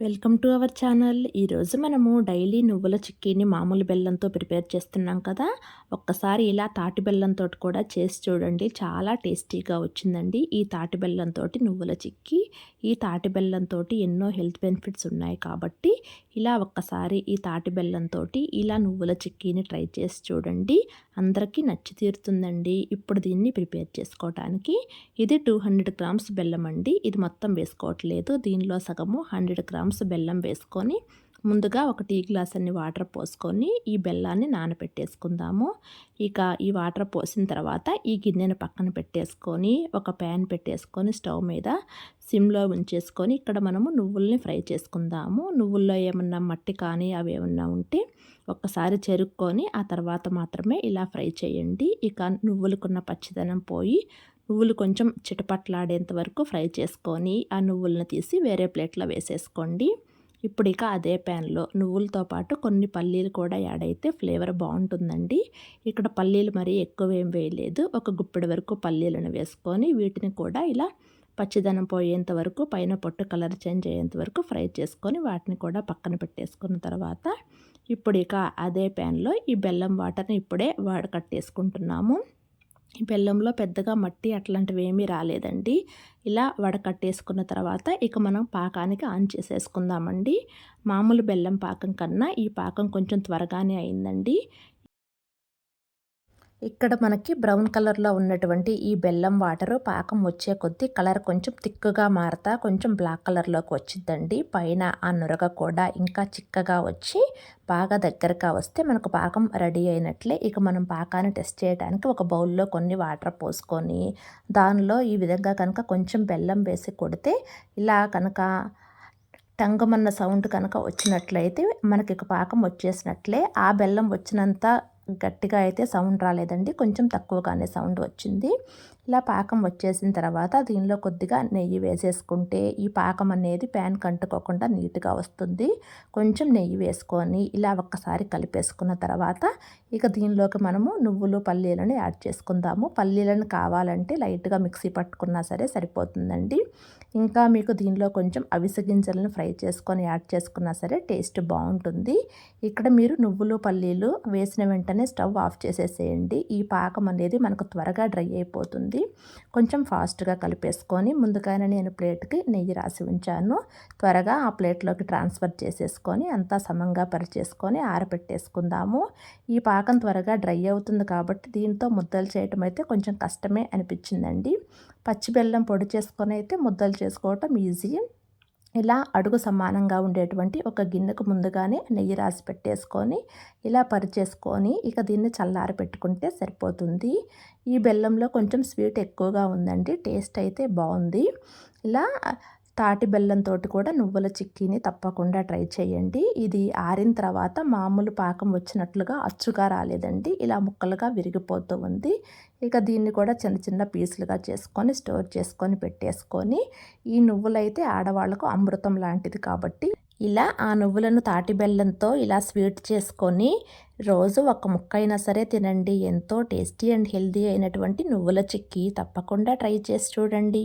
Welcome to our channel. ఈరోజు మనము daily నువ్వుల చిక్కీని మామూలు బెల్లంతో ప్రిపేర్ చేస్తున్నాం కదా? ఒక్కసారి ఇలా తాటి బెల్లంతో కూడా చేసి చూడండి. చాలా టేస్టీగా వచ్చిందండి ఈ తాటి బెల్లంతో నువ్వుల చిక్కీ. ఈ తాటి బెల్లంతో ఎన్నో హెల్త్ బెనిఫిట్స్ ఉన్నాయి కాబట్టి ఇలా ఒక్కసారి ఈ తాటి బెల్లంతో ఇలా నువ్వుల చిక్కీని ట్రై చేసి చూడండి. అందరికీ నచ్చి తీరుతుందండి. ఇప్పుడు దీన్ని ప్రిపేర్ చేసుకోవడానికి ఇది టూ హండ్రెడ్ గ్రామ్స్ బెల్లం అండి. ఇది మొత్తం వేసుకోవట్లేదు. దీనిలో సగము హండ్రెడ్ గ్రామ్స్ బెల్లం వేసుకొని ముందుగా ఒక టీ గ్లాస్ అన్ని వాటర్ పోసుకొని ఈ బెల్లాన్ని నానబెట్టేసుకుందాము ఇక ఈ వాటర్ పోసిన తర్వాత ఈ గిన్నెను పక్కన పెట్టేసుకొని ఒక ప్యాన్ పెట్టేసుకొని స్టవ్ మీద సిమ్లో ఉంచేసుకొని ఇక్కడ మనము నువ్వుల్ని ఫ్రై చేసుకుందాము. నువ్వుల్లో ఏమన్నా మట్టి కానీ అవి ఏమన్నా ఉంటే ఒక్కసారి చెరుక్కొని ఆ తర్వాత మాత్రమే ఇలా ఫ్రై చేయండి. ఇక నువ్వులకున్న పచ్చిదనం పోయి నువ్వులు కొంచెం చిటపట్లాడేంత వరకు ఫ్రై చేసుకొని ఆ నువ్వులను తీసి వేరే ప్లేట్లో వేసేసుకోండి. ఇప్పుడు ఇక అదే ప్యాన్లో నువ్వులతో పాటు కొన్ని పల్లీలు కూడా యాడ్ అయితే ఫ్లేవర్ బాగుంటుందండి. ఇక్కడ పల్లీలు మరీ ఎక్కువ ఏం వేయలేదు. ఒక గుప్పెడు వరకు పల్లీలను వేసుకొని వీటిని కూడా ఇలా పచ్చిదనం పోయేంత వరకు పైన పొట్టు కలర్ చేంజ్ అయ్యేంత వరకు ఫ్రై చేసుకొని వాటిని కూడా పక్కన పెట్టేసుకున్న తర్వాత ఇప్పుడు ఇక అదే ప్యాన్లో ఈ బెల్లం వాటర్ని ఇప్పుడే వాడకట్టేసుకుంటున్నాము బెల్లంలో పెద్దగా మట్టి అట్లాంటివి ఏమీ రాలేదండి. ఇలా వడకట్టేసుకున్న తర్వాత ఇక మనం పాకానికి ఆన్ చేసేసుకుందామండి. మామూలు బెల్లం పాకం కన్నా ఈ పాకం కొంచెం త్వరగానే అయిందండి. ఇక్కడ మనకి బ్రౌన్ కలర్లో ఉన్నటువంటి ఈ బెల్లం వాటరు పాకం వచ్చే కొద్దీ కలర్ కొంచెం తిక్కుగా మారుతా కొంచెం బ్లాక్ కలర్లోకి వచ్చిద్దండి. పైన ఆ నురగ కూడా ఇంకా చిక్కగా వచ్చి బాగా దగ్గరగా వస్తే మనకు పాకం రెడీ అయినట్లే. ఇక మనం పాకాన్ని టెస్ట్ చేయడానికి ఒక బౌల్లో కొన్ని వాటర్ పోసుకొని దానిలో ఈ విధంగా కనుక కొంచెం బెల్లం వేసి కొడితే ఇలా కనుక టంగమన్న సౌండ్ కనుక వచ్చినట్లయితే మనకి పాకం వచ్చేసినట్లే. ఆ బెల్లం వచ్చినంత గట్టిగా అయితే సౌండ్ రాలేదండి. కొంచెం తక్కువగానే సౌండ్ వచ్చింది. ఇలా పాకం వచ్చేసిన తర్వాత దీనిలో కొద్దిగా నెయ్యి వేసేసుకుంటే ఈ పాకం అనేది ప్యాన్ కంటుకోకుండా నీట్గా వస్తుంది. కొంచెం నెయ్యి వేసుకొని ఇలా ఒక్కసారి కలిపేసుకున్న తర్వాత ఇక దీనిలోకి మనము నువ్వులు పల్లీలను యాడ్ చేసుకుందాము. పల్లీలను కావాలంటే లైట్గా మిక్సీ పట్టుకున్నా సరే సరిపోతుందండి. ఇంకా మీకు దీనిలో కొంచెం అవిసె గింజలను ఫ్రై చేసుకొని యాడ్ చేసుకున్నా సరే టేస్ట్ బాగుంటుంది. ఇక్కడ మీరు నువ్వులు పల్లీలు వేసిన వెంటనే స్టవ్ ఆఫ్ చేసేసేయండి. ఈ పాకం అనేది మనకు త్వరగా డ్రై అయిపోతుంది. కొంచెం ఫాస్ట్గా కలిపేసుకొని ముందుగానే నేను ప్లేట్కి నెయ్యి రాసి ఉంచాను. త్వరగా ఆ ప్లేట్లోకి ట్రాన్స్ఫర్ చేసేసుకొని అంతా సమంగా పరిచేసుకొని ఆరబెట్టేసుకుందాము ఈ పాకం త్వరగా డ్రై అవుతుంది కాబట్టి దీంతో ముద్దలు చేయటం అయితే కొంచెం కష్టమే అనిపించిందండి. పచ్చి బెల్లం పొడి చేసుకొని అయితే ముద్దలు చేసుకోవటం ఈజీ. ఇలా అడుగు సమానంగా ఉండేటువంటి ఒక గిన్నెకు ముందుగానే నెయ్యి రాసి పెట్టేసుకొని ఇలా పరిచేసుకొని ఇక దీన్ని చల్లారి పెట్టుకుంటే సరిపోతుంది. ఈ బెల్లంలో కొంచెం స్వీట్ ఎక్కువగా ఉందండి టేస్ట్ అయితే బాగుంది. ఇలా తాటి బెల్లంతో కూడా నువ్వుల చిక్కీని తప్పకుండా ట్రై చేయండి. ఇది ఆరిన తర్వాత మామూలు పాకం వచ్చినట్లుగా అచ్చుగా రాలేదండి. ఇలా ముక్కలుగా విరిగిపోతూ ఉంది. ఇక దీన్ని కూడా చిన్న చిన్న పీసులుగా చేసుకొని స్టోర్ చేసుకొని పెట్టేసుకొని ఈ నువ్వులైతే ఆడవాళ్ళకు అమృతం లాంటిది కాబట్టి ఇలా ఆ నువ్వులను తాటి బెల్లంతో ఇలా స్వీట్ చేసుకొని రోజు ఒక ముక్క అయినా సరే తినండి. ఎంతో టేస్టీ అండ్ హెల్దీ అయినటువంటి నువ్వుల చిక్కీ తప్పకుండా ట్రై చేసి చూడండి.